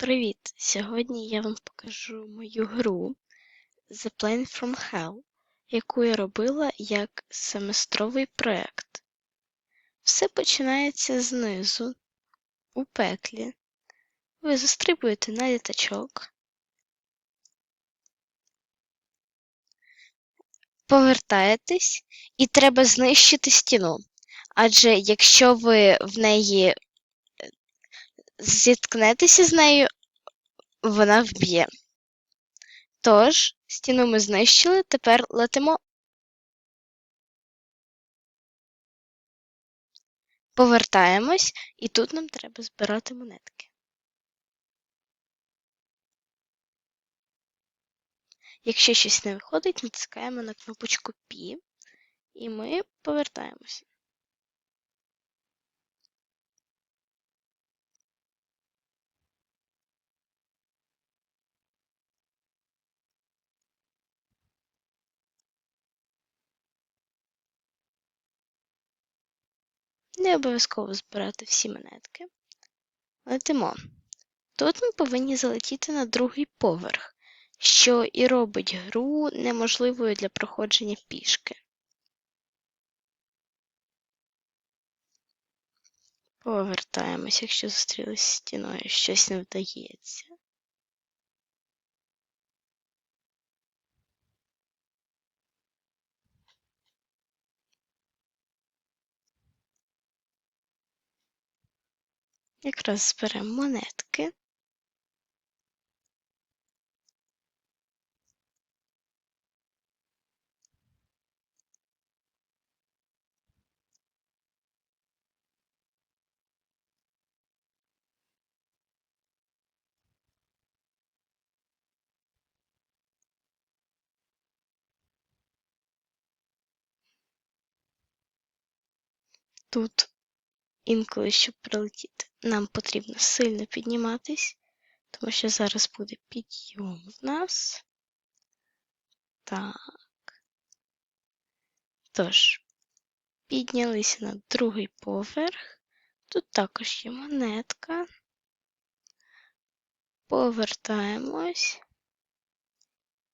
Привіт! Сьогодні я вам покажу мою гру The Plane from Hell, яку я робила як семестровий проект. Все починається знизу, у пеклі. Ви застрибуєте на літачок, повертаєтесь і треба знищити стіну. Адже якщо ви в неї зіткнетеся з нею, вона вб'є. Тож, стіну ми знищили, тепер летимо. Повертаємось, і тут нам треба збирати монетки. Якщо щось не виходить, натискаємо на кнопочку Пі, і ми повертаємося. Не обов'язково збирати всі монетки. Летимо. Тут ми повинні залетіти на другий поверх, що і робить гру неможливою для проходження пішки. Повертаємось, якщо зустрілися з стіною, щось не вдається. Якраз зберемо монетки. Тут інколи, щоб прилетіти, нам потрібно сильно підніматись, тому що зараз буде підйом в нас. Так. Тож, піднялися на другий поверх. Тут також є монетка. Повертаємось.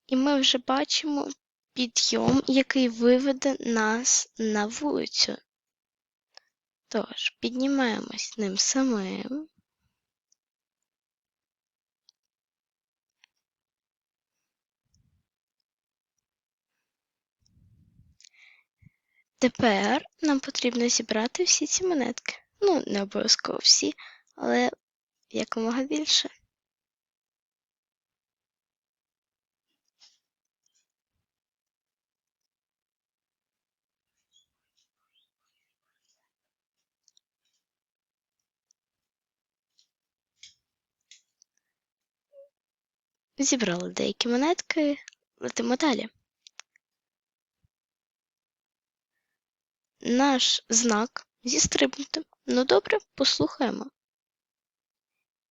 І ми вже бачимо підйом, який виведе нас на вулицю. Тож, піднімаємось ним самим. Тепер нам потрібно зібрати всі ці монетки. Ну, не обов'язково всі, але якомога більше. Зібрали деякі монетки, летимо далі. Наш знак зістрибнути. Ну добре, послухаємо.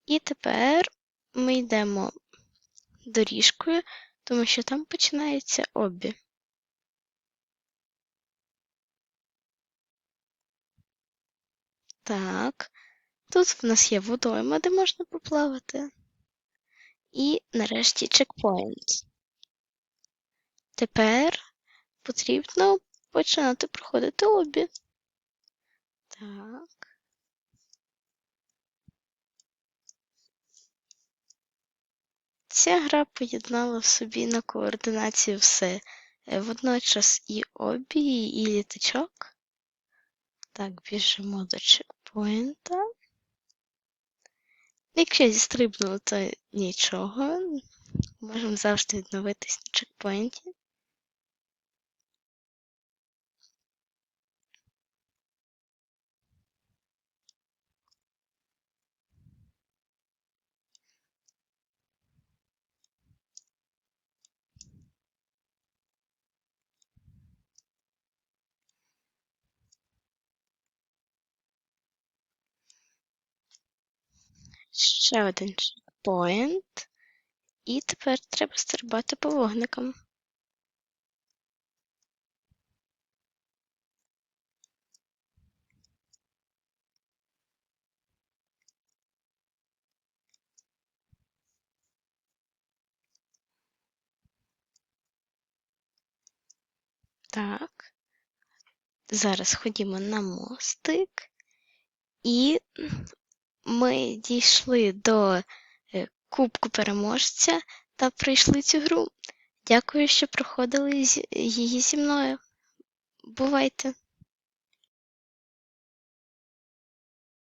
І тепер ми йдемо доріжкою, тому що там починається обі. Так, тут в нас є водойма, де можна поплавати. І нарешті чекпоінт. Тепер потрібно починати проходити обі. Так. Ця гра поєднала в собі на координацію все. Е, Водночас і обі, і літачок. Так, біжимо до чекпоінта. Якщо зістрибнуло, то нічого. Можемо завжди відновитись на чекпоінті. Ще один поінт. І тепер треба стрибати по вогникам. Так, зараз ходімо на мостик і ми дійшли до е, Кубку переможця та пройшли цю гру. Дякую, що проходили її зі мною. Бувайте!